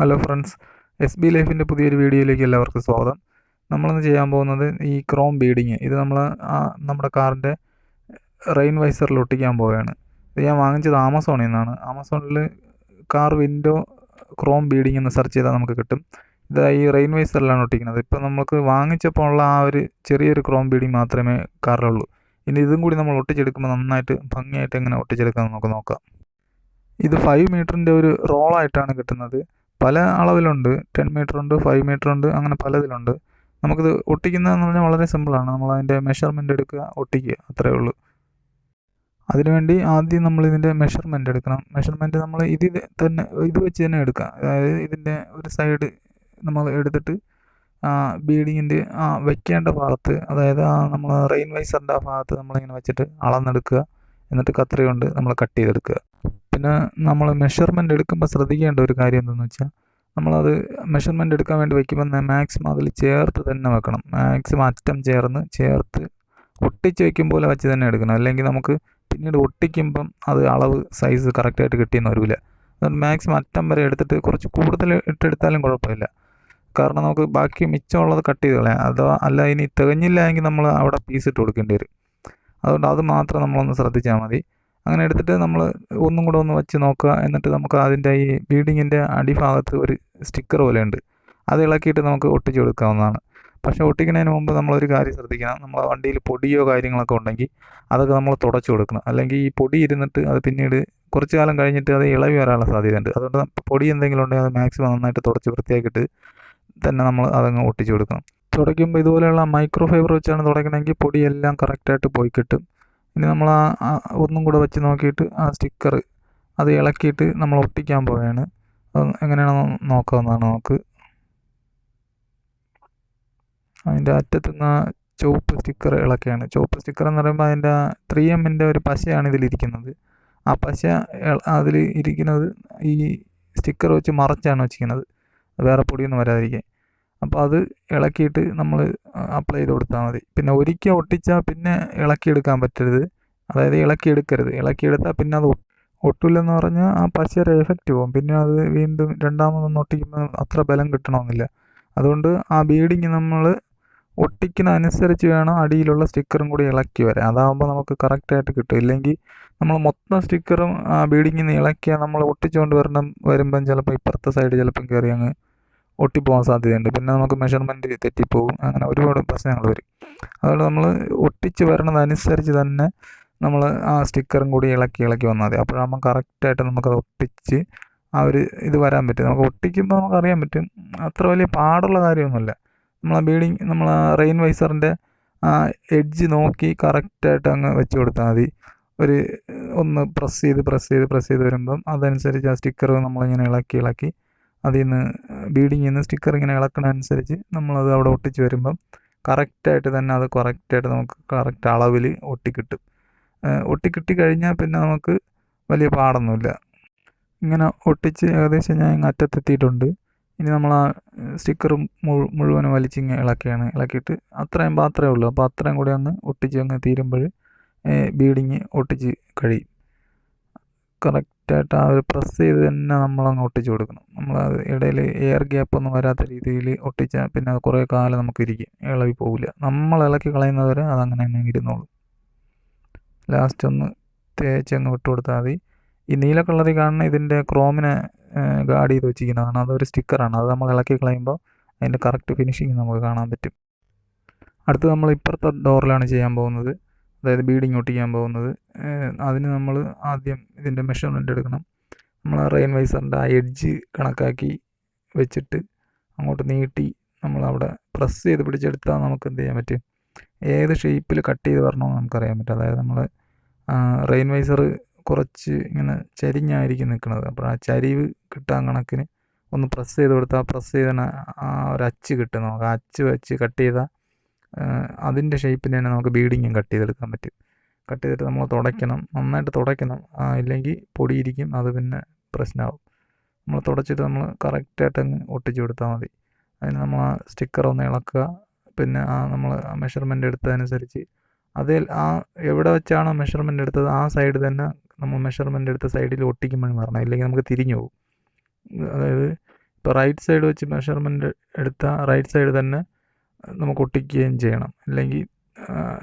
Hello friends S B ലൈഫിന്റെ പുതിയൊരു വീഡിയോയിലേക്ക് എല്ലാവർക്കും സ്വാഗതം. നമ്മളിന്ന് ചെയ്യാൻ പോകുന്നത് ഈ ക്രോം ബീഡിങ് ഇത് നമ്മൾ നമ്മുടെ കാറിന്റെ റെയിൻ വൈസറിൽ ഒട്ടിക്കാൻ പോവുകയാണ്. ഇത് ഞാൻ വാങ്ങിച്ചത് ആമസോണിൽ നിന്നാണ്. ആമസോണിൽ കാർ വിൻഡോ ക്രോം ബീഡിങ് എന്ന് സെർച്ച് ചെയ്താൽ നമുക്ക് കിട്ടും. ഇത് ഈ റെയിൻ വൈസറിലാണ് ഒട്ടിക്കുന്നത്. ഇപ്പോൾ നമുക്ക് വാങ്ങിച്ചപ്പോൾ ഉള്ള ആ ഒരു ചെറിയൊരു ക്രോം ബീഡിങ് മാത്രമേ കാറിലുള്ളൂ ഇനി ഇതും കൂടി നമ്മൾ ഒട്ടിച്ചെടുക്കുമ്പോൾ നന്നായിട്ട് ഭംഗിയായിട്ട് എങ്ങനെ ഒട്ടിച്ചെടുക്കാമെന്ന് നമുക്ക് നോക്കാം. ഇത് ഫൈവ് മീറ്ററിന്റെ ഒരു റോളായിട്ടാണ് കിട്ടുന്നത്. പല അളവിലുണ്ട്. ടെൻ മീറ്റർ ഉണ്ട് ഫൈവ് മീറ്റർ ഉണ്ട് അങ്ങനെ പലതിലുണ്ട്. നമുക്കിത് ഒട്ടിക്കുന്നതെന്ന് പറഞ്ഞാൽ വളരെ സിമ്പിളാണ് നമ്മൾ അതിന്റെ മെഷർമെന്റ് എടുക്കുക ഒട്ടിക്കുക അത്രയേ ഉള്ളൂ. അതിനുവേണ്ടി ആദ്യം നമ്മൾ ഇതിന്റെ മെഷർമെന്റ് എടുക്കണം. മെഷർമെന്റ് നമ്മൾ ഇതിൽ തന്നെ ഇത് വെച്ച് തന്നെ എടുക്കുക. അതായത് ഇതിന്റെ ഒരു സൈഡ് നമ്മൾ എടുത്തിട്ട് ബീഡിങ്ങിന്റെ ആ വെക്കേണ്ട ഭാഗത്ത് അതായത് ആ നമ്മൾ റെയിൻ വൈസറിന്റെ ആ ഭാഗത്ത് നമ്മളിങ്ങനെ വെച്ചിട്ട് അളന്നെടുക്കുക. എന്നിട്ട് കത്രി കൊണ്ട് നമ്മൾ കട്ട് ചെയ്തെടുക്കുക. പിന്നെ നമ്മൾ മെഷർമെന്റ് എടുക്കുമ്പോൾ ശ്രദ്ധിക്കേണ്ട ഒരു കാര്യം എന്തെന്ന് വെച്ചാൽ നമ്മളത് മെഷർമെന്റ് എടുക്കാൻ വേണ്ടി വയ്ക്കുമ്പോൾ മാക്സിമം അതിൽ ചേർത്ത് തന്നെ വെക്കണം. മാക്സിമം അറ്റം ചേർന്ന് ചേർത്ത് ഒട്ടിച്ച് വയ്ക്കും പോലെ വെച്ച് തന്നെ എടുക്കണം. അല്ലെങ്കിൽ നമുക്ക് പിന്നീട് ഒട്ടിക്കുമ്പം അത് അളവ് സൈസ് കറക്റ്റായിട്ട് കിട്ടിയെന്ന് വരില്ല അതുകൊണ്ട് മാക്സിമം അറ്റം വരെ എടുത്തിട്ട് കുറച്ച് കൂടുതൽ ഇട്ടെടുത്താലും കുഴപ്പമില്ല. കാരണം നമുക്ക് ബാക്കി മിച്ചമുള്ളത് കട്ട് ചെയ്ത് കളയാം. അഥവാ അല്ല ഇനി തികഞ്ഞില്ല എങ്കിൽ നമ്മൾ അവിടെ പീസ് ഇട്ട് കൊടുക്കേണ്ടി വരും. അതുകൊണ്ട് അത് മാത്രം നമ്മളൊന്ന് ശ്രദ്ധിച്ചാൽ മതി. അങ്ങനെ എടുത്തിട്ട് നമ്മൾ ഒന്നും കൂടെ ഒന്ന് വെച്ച് നോക്കുക. എന്നിട്ട് നമുക്ക് അതിന്റെ ഈ ബീഡിങ്ങിന്റെ അടിഭാഗത്ത് ഒരു സ്റ്റിക്കർ പോലെ ഉണ്ട്. അത് ഇളക്കിയിട്ട് നമുക്ക് ഒട്ടിച്ച് കൊടുക്കാവുന്നതാണ്. പക്ഷേ ഒട്ടിക്കുന്നതിന് മുമ്പ് നമ്മളൊരു കാര്യം ശ്രദ്ധിക്കണം. നമ്മളെ വണ്ടിയിൽ പൊടിയോ കാര്യങ്ങളൊക്കെ ഉണ്ടെങ്കിൽ അതൊക്കെ നമ്മൾ തുടച്ചു കൊടുക്കണം. അല്ലെങ്കിൽ ഈ പൊടി ഇരുന്നിട്ട് അത് പിന്നീട് കുറച്ച് കാലം കഴിഞ്ഞിട്ട് അത് ഇളവി വരാനുള്ള സാധ്യതയുണ്ട്. അതുകൊണ്ട് പൊടി എന്തെങ്കിലും ഉണ്ടെങ്കിൽ അത് മാക്സിമം നന്നായിട്ട് തുടച്ച് വൃത്തിയാക്കിയിട്ട് തന്നെ നമ്മൾ അതങ്ങ് ഒട്ടിച്ച് കൊടുക്കണം. തുടയ്ക്കുമ്പോൾ ഇതുപോലെയുള്ള മൈക്രോ ഫൈബർ വെച്ചാണ് തുടയ്ക്കണമെങ്കിൽ പൊടിയെല്ലാം കറക്റ്റായിട്ട് പോയി കിട്ടും. ഇനി നമ്മൾ ആ ഒന്നും കൂടെ വെച്ച് നോക്കിയിട്ട് ആ സ്റ്റിക്കർ അത് ഇളക്കിയിട്ട് നമ്മൾ ഒട്ടിക്കാൻ പോവുകയാണ്. എങ്ങനെയാണെന്ന് നോക്കാവുന്നതാണ് നമുക്ക്. അതിന്റെ അറ്റത്തുനിന്ന് ചുവപ്പ് സ്റ്റിക്കർ ഇളക്കുകയാണ്. ചുവപ്പ് സ്റ്റിക്കർ എന്ന് പറയുമ്പോൾ അതിന്റെ ത്രീ എമ്മിന്റെ ഒരു പശയാണ് ഇതിലിരിക്കുന്നത് ആ പശ അതിൽ ഇരിക്കുന്നത് ഈ സ്റ്റിക്കർ വെച്ച് മറച്ചാണ് വെച്ചിരിക്കുന്നത്. വേറെ പൊടിയൊന്നും വരാതിരിക്കാൻ. അപ്പോൾ അത് ഇളക്കിയിട്ട് നമ്മൾ അപ്ലൈ ചെയ്ത് കൊടുത്താൽ മതി. പിന്നെ ഒരിക്കൽ ഒട്ടിച്ചാൽ പിന്നെ ഇളക്കിയെടുക്കാൻ പറ്റരുത്. അതായത് ഇളക്കിയെടുക്കരുത്. ഇളക്കിയെടുത്താൽ പിന്നെ അത് ഒട്ടില്ലെന്ന് പറഞ്ഞാൽ ആ പശയുടെ എഫക്റ്റ് പോകും പിന്നെ അത് വീണ്ടും രണ്ടാമതൊന്ന് ഒട്ടിക്കുമ്പോൾ അത്ര ബലം കിട്ടണമെന്നില്ല. അതുകൊണ്ട് ആ ബീഡിങ് നമ്മൾ ഒട്ടിക്കുന്ന അനുസരിച്ച് വേണം അടിയിലുള്ള സ്റ്റിക്കറും കൂടി ഇളക്കി വരാൻ. അതാകുമ്പോൾ നമുക്ക് കറക്റ്റായിട്ട് കിട്ടും. ഇല്ലെങ്കിൽ നമ്മൾ മൊത്തം സ്റ്റിക്കറും ആ ബീഡിങ്ങിൽ നിന്ന് ഇളക്കിയാൽ നമ്മൾ ഒട്ടിച്ചുകൊണ്ട് വരണം വരുമ്പം ചിലപ്പോൾ ഇപ്പുറത്തെ സൈഡ് ചിലപ്പം കയറി അങ്ങ് ഒട്ടിപ്പോകാൻ സാധ്യതയുണ്ട്. പിന്നെ നമുക്ക് മെഷർമെന്റ് തെറ്റിപ്പോകും അങ്ങനെ ഒരുപാട് പ്രശ്നങ്ങൾ വരും. അതുകൊണ്ട് നമ്മൾ ഒട്ടിച്ച് വരണതനുസരിച്ച് തന്നെ നമ്മൾ ആ സ്റ്റിക്കറും കൂടി ഇളക്കി ഇളക്കി വന്നാൽ മതി. അപ്പോഴാകുമ്പോൾ കറക്റ്റായിട്ട് നമുക്കത് ഒട്ടിച്ച് ആ ഒരു ഇത് വരാൻ പറ്റും. നമുക്ക് ഒട്ടിക്കുമ്പോൾ നമുക്ക് അറിയാൻ പറ്റും. അത്ര വലിയ പാടുള്ള കാര്യമൊന്നുമില്ല. നമ്മൾ ആ ബീഡിങ് നമ്മൾ ആ റെയിൻ വൈസറിന്റെ ആ എഡ്ജ് നോക്കി കറക്റ്റായിട്ട് അങ്ങ് വെച്ച് കൊടുത്താൽ മതി. ഒരു ഒന്ന് പ്രസ് ചെയ്ത് പ്രസ് ചെയ്ത് പ്രസ് ചെയ്ത് വരുമ്പം അതനുസരിച്ച് ആ സ്റ്റിക്കർ നമ്മളിങ്ങനെ ഇളക്കി ഇളക്കി അതിൽ നിന്ന് ബീഡിങ്ങിൽ നിന്ന് സ്റ്റിക്കർ ഇങ്ങനെ ഇളക്കണതനുസരിച്ച് നമ്മളത് അവിടെ ഒട്ടിച്ച് വരുമ്പം കറക്റ്റായിട്ട് തന്നെ അത് കറക്റ്റായിട്ട് നമുക്ക് കറക്റ്റ് അളവിൽ ഒട്ടിക്കിട്ടും. ഒട്ടിക്കിട്ടി കഴിഞ്ഞാൽ പിന്നെ നമുക്ക് വലിയ പാടൊന്നുമില്ല. ഇങ്ങനെ ഒട്ടിച്ച് ഏകദേശം ഞാൻ അറ്റത്തെത്തിയിട്ടുണ്ട്. ഇനി നമ്മൾ ആ സ്റ്റിക്കർ മുഴുവനും വലിച്ചിങ്ങ് ഇളക്കുകയാണ് ഇളക്കിയിട്ട് അത്രയും മാത്രമേ ഉള്ളൂ. അപ്പോൾ അത്രയും കൂടി ഒന്ന് ഒട്ടിച്ച് അങ്ങ് തീരുമ്പോൾ ബീഡിങ് ഒട്ടിച്ച് കഴിയും. കറക്റ്റായിട്ട് ആ ഒരു പ്രസ് ചെയ്ത് തന്നെ നമ്മളങ്ങ് ഒട്ടിച്ച് കൊടുക്കണം. നമ്മൾ അത് ഇടയിൽ എയർ ഗ്യാപ്പ് ഒന്നും വരാത്ത രീതിയിൽ ഒട്ടിച്ചാൽ പിന്നെ അത് കുറേ കാലം നമുക്ക് ഇരിക്കും ഇളവി പോവില്ല. നമ്മൾ ഇളക്കി കളയുന്നവരെ അതങ്ങനെ തന്നെ ഇരുന്നോളും. ലാസ്റ്റ് ഒന്ന് തേച്ച് അങ്ങ് വിട്ട് കൊടുത്താൽ മതി. ഈ നീല കളറിൽ കാണുന്ന ഇതിന്റെ ക്രോമിനെ ഗാർഡ് ചെയ്ത് വെച്ചിരിക്കുന്നതാണ്. അതൊരു സ്റ്റിക്കറാണ് അത് നമ്മൾ ഇളക്കി കളയുമ്പോൾ അതിന്റെ കറക്റ്റ് ഫിനിഷിങ് നമുക്ക് കാണാൻ പറ്റും. അടുത്ത് നമ്മൾ ഇപ്പുറത്തെ ഡോറിലാണ് ചെയ്യാൻ പോകുന്നത്. അതായത് ബീഡിങ് ചെയ്യാൻ പോകുന്നത്. അതിന് നമ്മൾ ആദ്യം ഇതിന്റെ മെഷർമെന്റ് എടുക്കണം. നമ്മൾ ആ റെയിൻ വൈസറിന്റെ ആ എഡ്ജ് കണക്കാക്കി വെച്ചിട്ട് അങ്ങോട്ട് നീട്ടി നമ്മൾ അവിടെ പ്രസ് ചെയ്ത് പിടിച്ചെടുത്താൽ നമുക്ക് എന്ത് ചെയ്യാൻ പറ്റും? ഏത് ഷേപ്പിൽ കട്ട് ചെയ്ത് വരണമെന്ന് നമുക്കറിയാൻ പറ്റും. അതായത് നമ്മൾ റെയിൻ വൈസർ കുറച്ച് ഇങ്ങനെ ചരിഞ്ഞായിരിക്കും നിൽക്കുന്നത്. അപ്പോൾ ആ ചരിവ് കിട്ടാൻ കണക്കിന് ഒന്ന് പ്രസ് ചെയ്ത് കൊടുത്താൽ പ്രസ് ചെയ്ത ആ ഒരു അച്ച് കിട്ടും നമുക്ക്. ആ അച്ച് വെച്ച് കട്ട് ചെയ്താൽ അതിന്റെ ഷേപ്പിൽ തന്നെ നമുക്ക് ബീഡിങ്ങും കട്ട് ചെയ്തെടുക്കാൻ പറ്റും. കട്ട് ചെയ്തിട്ട് നമ്മൾ തുടയ്ക്കണം. നന്നായിട്ട് തുടയ്ക്കണം. ഇല്ലെങ്കിൽ പൊടിയിരിക്കും. അത് പിന്നെ പ്രശ്നമാകും നമ്മൾ തുടച്ചിട്ട് നമ്മൾ കറക്റ്റായിട്ട് അങ്ങ് ഒട്ടിച്ചു കൊടുത്താൽ മതി. അതിന് നമ്മൾ ആ സ്റ്റിക്കർ ഒന്ന് ഇളക്കുക. പിന്നെ ആ നമ്മൾ മെഷർമെന്റ് എടുത്തതനുസരിച്ച് അതിൽ ആ എവിടെ വെച്ചാണോ മെഷർമെന്റ് എടുത്തത് ആ സൈഡ് തന്നെ നമ്മൾ മെഷർമെന്റ് എടുത്ത സൈഡിൽ ഒട്ടിക്കുമ്പോഴും വരണം. ഇല്ലെങ്കിൽ നമുക്ക് തിരിഞ്ഞു പോകും. അതായത് ഇപ്പോൾ റൈറ്റ് സൈഡ് വെച്ച് മെഷർമെന്റ് എടുത്ത റൈറ്റ് സൈഡ് തന്നെ നമുക്ക് ഒട്ടിക്കുകയും ചെയ്യണം. അല്ലെങ്കിൽ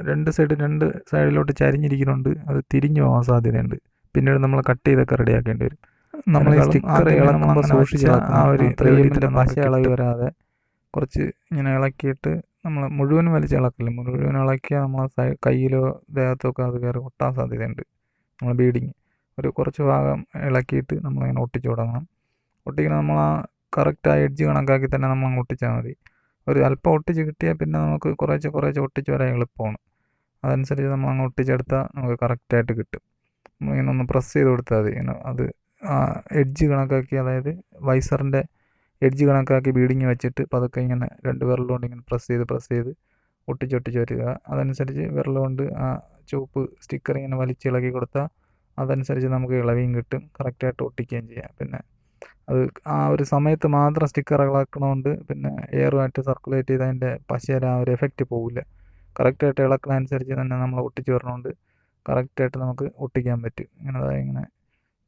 രണ്ട് സൈഡ് രണ്ട് സൈഡിലോട്ട് ചരിഞ്ഞിരിക്കുന്നുണ്ട്. അത് തിരിഞ്ഞു പോകാൻ സാധ്യതയുണ്ട്. പിന്നീട് നമ്മൾ കട്ട് ചെയ്തൊക്കെ റെഡിയാക്കേണ്ടി വരും. നമ്മൾ ഈ സ്റ്റിക്കർ ഇളക്കുമ്പോൾ സൂക്ഷിച്ച് ആ ഒരു പശ ഇളകി വരാതെ കുറച്ച് ഇങ്ങനെ ഇളക്കിയിട്ട് നമ്മൾ മുഴുവൻ വലിച്ച് ഇളക്കില്ല? മുഴുവൻ ഇളക്കിയാൽ നമ്മൾ കയ്യിലോ ദേഹത്തോ ഒക്കെ അത് കയറി ഒട്ടാൻ സാധ്യതയുണ്ട്. നമ്മൾ ബീഡിങ് ഒരു കുറച്ച് ഭാഗം ഇളക്കിയിട്ട് നമ്മളിങ്ങനെ ഒട്ടിച്ചു തുടങ്ങണം. ഒട്ടിക്കണം നമ്മൾ ആ കറക്റ്റ് ആ എഡ്ജ് കണക്കാക്കി തന്നെ നമ്മൾ ഒട്ടിച്ചാൽ മതി. ഒരു അല്പം ഒട്ടിച്ച് കിട്ടിയാൽ പിന്നെ നമുക്ക് കുറേശ്ശെ കുറേശ്ശെ ഒട്ടിച്ച് വരാൻ എളുപ്പമാണ്. അതനുസരിച്ച് നമ്മൾ അങ്ങ് ഒട്ടിച്ചെടുത്താൽ നമുക്ക് കറക്റ്റായിട്ട് കിട്ടും. ഇങ്ങനെ ഒന്ന് പ്രസ് ചെയ്ത് കൊടുത്താൽ മതി. ഇങ്ങനെ അത് ആ എഡ്ജ് കണക്കാക്കി അതായത് വൈസറിന്റെ എഡ്ജ് കണക്കാക്കി ബീഡിങ് വെച്ചിട്ട് പതുക്കെ ഇങ്ങനെ രണ്ട് വിരലുകൊണ്ട് ഇങ്ങനെ പ്രസ് ചെയ്ത് പ്രസ് ചെയ്ത് ഒട്ടിച്ചൊട്ടിച്ച് വരിക. അതനുസരിച്ച് വിരലുകൊണ്ട് ആ ചുവപ്പ് സ്റ്റിക്കർ ഇങ്ങനെ വലിച്ചിളക്കി കൊടുത്താൽ അതനുസരിച്ച് നമുക്ക് ഇളവിയും കിട്ടും. കറക്റ്റായിട്ട് ഒട്ടിക്കുകയും ചെയ്യാം. പിന്നെ അത് ആ ഒരു സമയത്ത് മാത്രം സ്റ്റിക്കർ ഇളക്കണോണ്ട് പിന്നെ എയറുമായിട്ട് സർക്കുലേറ്റ് ചെയ്ത് അതിന്റെ പശയുടെ ആ ഒരു എഫക്റ്റ് പോകില്ല കറക്റ്റായിട്ട് ഇളക്കുന്ന അനുസരിച്ച് തന്നെ നമ്മൾ ഒട്ടിച്ച് വരണോണ്ട് കറക്റ്റായിട്ട് നമുക്ക് ഒട്ടിക്കാൻ പറ്റും. ഇങ്ങനെ ഇങ്ങനെ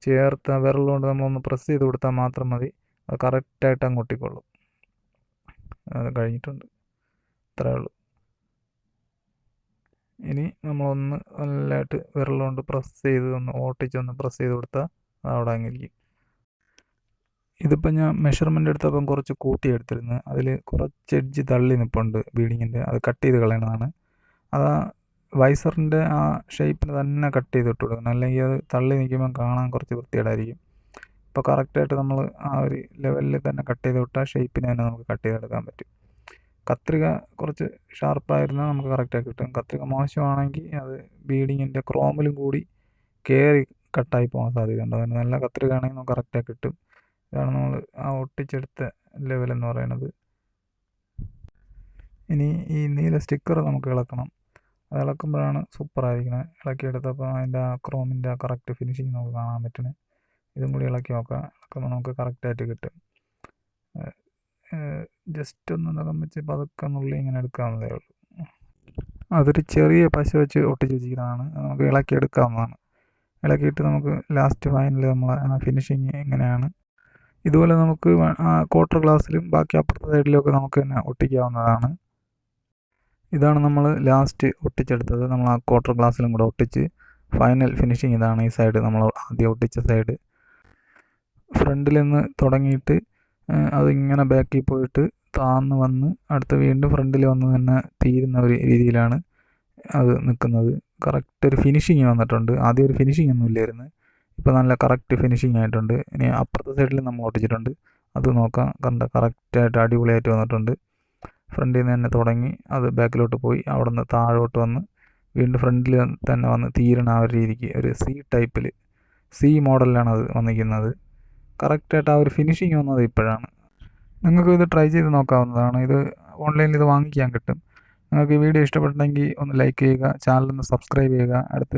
ചേർത്ത് വിരലുകൊണ്ട് നമ്മളൊന്ന് പ്രസ് ചെയ്ത് കൊടുത്താൽ മാത്രം മതി. അത് കറക്റ്റായിട്ട് അങ്ങ് ഒട്ടിക്കൊള്ളും അത് കഴിഞ്ഞിട്ടുണ്ട്. അത്രേ ഉള്ളൂ. ഇനി നമ്മളൊന്ന് നല്ലതായിട്ട് വിരലുകൊണ്ട് പ്രസ് ചെയ്ത് ഒന്ന് ഓട്ടിച്ചൊന്ന് പ്രസ് ചെയ്ത് കൊടുത്താൽ അത് അവിടെ അങ്ങിരിക്കും. ഇതിപ്പോൾ ഞാൻ മെഷർമെന്റ് എടുത്തപ്പം കുറച്ച് കൂട്ടി എടുത്തിരുന്നു. അതിൽ കുറച്ച് എഡ്ജ് തള്ളി നിൽപ്പുണ്ട് ബീഡിങ്ങിന്റെ അത് കട്ട് ചെയ്ത് കളയണതാണ്. അത് ആ വൈസറിന്റെ ആ ഷേപ്പിന് തന്നെ കട്ട് ചെയ്തിട്ട് കൊടുക്കണം. അല്ലെങ്കിൽ അത് തള്ളി നിൽക്കുമ്പോൾ കാണാൻ കുറച്ച് വൃത്തികേടായിരിക്കും. ഇപ്പോൾ കറക്റ്റായിട്ട് നമ്മൾ ആ ഒരു ലെവലിൽ തന്നെ കട്ട് ചെയ്ത് വിട്ടാൽ ഷേപ്പിന് തന്നെ നമുക്ക് കട്ട് ചെയ്തെടുക്കാൻ പറ്റും. കത്രിക കുറച്ച് ഷാർപ്പായിരുന്നാൽ നമുക്ക് കറക്റ്റായി കിട്ടും. കത്രിക മോശമാണെങ്കിൽ അത് ബീഡിങ്ങിന്റെ ക്രോമിലും കൂടി കയറി കട്ടായി പോകാൻ സാധ്യതയുണ്ട്. അതുകൊണ്ട് നല്ല കത്രിക ആണെങ്കിൽ നമുക്ക് കറക്റ്റായി കിട്ടും. ഇതാണ് നമ്മൾ ആ ഒട്ടിച്ചെടുത്ത ലെവൽ എന്ന് പറയുന്നത്. ഇനി ഈ നീല സ്റ്റിക്കർ നമുക്ക് ഇളക്കണം. അത് ഇളക്കുമ്പോഴാണ് സൂപ്പറായിരിക്കുന്നത് ഇളക്കിയെടുത്തപ്പോൾ അതിന്റെ ആ ക്രോമിന്റെ ആ കറക്റ്റ് ഫിനിഷിങ് നമുക്ക് കാണാൻ പറ്റണേ. ഇതും കൂടി ഇളക്കി നോക്കാം. ഇളക്കുമ്പോൾ നമുക്ക് കറക്റ്റായിട്ട് കിട്ടും. ജസ്റ്റ് ഒന്ന് വെച്ച് പതുക്കെ നുള്ളി ഇങ്ങനെ എടുക്കാവുന്നതേ ഉള്ളൂ. അതൊരു ചെറിയ പശ വെച്ച് ഒട്ടിച്ച് വെച്ചിരിക്കുന്നതാണ്. നമുക്ക് ഇളക്കി എടുക്കാവുന്നതാണ് ഇളക്കിയിട്ട് നമുക്ക് ലാസ്റ്റ് ഫൈനൽ നമ്മൾ ആ ഫിനിഷിങ് എങ്ങനെയാണ് ഇതുപോലെ നമുക്ക് ക്വാർട്ടർ ഗ്ലാസ്സിലും ബാക്കി അപ്പുറത്തെ സൈഡിലൊക്കെ നമുക്ക് തന്നെ ഒട്ടിക്കാവുന്നതാണ്. ഇതാണ് നമ്മൾ ലാസ്റ്റ് ഒട്ടിച്ചെടുത്തത്. നമ്മൾ ആ ക്വാർട്ടർ ഗ്ലാസ്സിലും കൂടെ ഒട്ടിച്ച് ഫൈനൽ ഫിനിഷിങ് ഇതാണ് ഈ സൈഡ് നമ്മൾ ആദ്യം ഒട്ടിച്ച സൈഡ് ഫ്രണ്ടിൽ നിന്ന് തുടങ്ങിയിട്ട് അതിങ്ങനെ ബാക്കിൽ പോയിട്ട് താന്ന് വന്ന് അടുത്ത് വീണ്ടും ഫ്രണ്ടിൽ വന്ന് തന്നെ തീരുന്ന ഒരു രീതിയിലാണ് അത് നിൽക്കുന്നത്. കറക്റ്റ് ഒരു ഫിനിഷിങ് വന്നിട്ടുണ്ട്. ആദ്യം ഒരു ഫിനിഷിങ് ഒന്നും ഇല്ലായിരുന്നു. ഇപ്പോൾ നല്ല കറക്റ്റ് ഫിനിഷിങ് ആയിട്ടുണ്ട്. ഇനി അപ്പുറത്തെ സൈഡിൽ നമ്മൾ ഓടിച്ചിട്ടുണ്ട്. അത് നോക്കാം. കണ്ട കറക്റ്റായിട്ട് അടിപൊളിയായിട്ട് വന്നിട്ടുണ്ട്. ഫ്രണ്ടിൽ നിന്ന് തന്നെ തുടങ്ങി. അത് ബാക്കിലോട്ട് പോയി. അവിടെ നിന്ന് താഴോട്ട് വന്ന് വീണ്ടും ഫ്രണ്ടിൽ തന്നെ വന്ന് തീരണ ആ ഒരു രീതിക്ക് ഒരു സി ടൈപ്പിൽ സി മോഡലിലാണ് അത് വന്നിരിക്കുന്നത്. കറക്റ്റായിട്ട് ആ ഒരു ഫിനിഷിങ് വന്നത് ഇപ്പോഴാണ്. നിങ്ങൾക്ക് ഇത് ട്രൈ ചെയ്ത് നോക്കാവുന്നതാണ്. ഇത് ഓൺലൈനിൽ ഇത് വാങ്ങിക്കാൻ കിട്ടും. നിങ്ങൾക്ക് ഈ വീഡിയോ ഇഷ്ടപ്പെട്ടെങ്കിൽ ഒന്ന് ലൈക്ക് ചെയ്യുക ചാനൽ ഒന്ന് സബ്സ്ക്രൈബ് ചെയ്യുക. അടുത്ത്